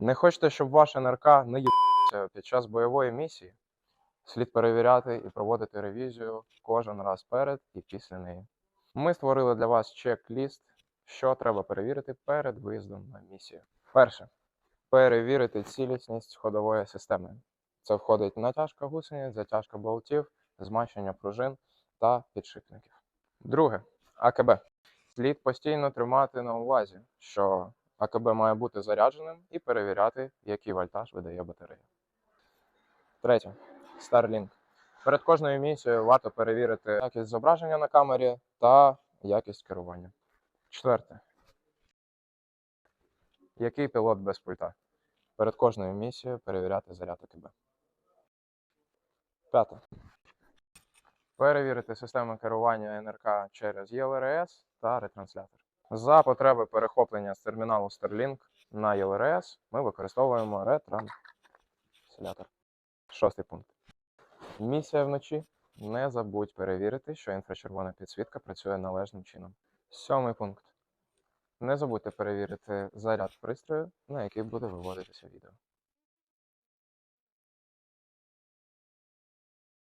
Не хочете, щоб ваш НРК не їбався під час бойової місії? Слід перевіряти і проводити ревізію кожен раз перед і після неї. Ми створили для вас чек-ліст, що треба перевірити перед виїздом на місію. Перше. Перевірити цілісність ходової системи. Це входить натяжка гусениць, затяжка болтів, змащення пружин та підшипників. Друге. АКБ. Слід постійно тримати на увазі, що АКБ має бути зарядженим і перевіряти, який вольтаж видає батарея. Третє. Starlink. Перед кожною місією варто перевірити якість зображення на камері та якість керування. Четверте. Який пілот без пульта? Перед кожною місією перевіряти заряд АКБ. П'яте. Перевірити систему керування НРК через ЄЛРС та ретранслятор. За потреби перехоплення з терміналу Starlink на ЄЛРС ми використовуємо ретранслятор. Шостий пункт. Місія вночі. Не забудь перевірити, що інфрачервона підсвітка працює належним чином. Сьомий пункт. Не забудьте перевірити заряд пристрою, на який буде виводитися відео.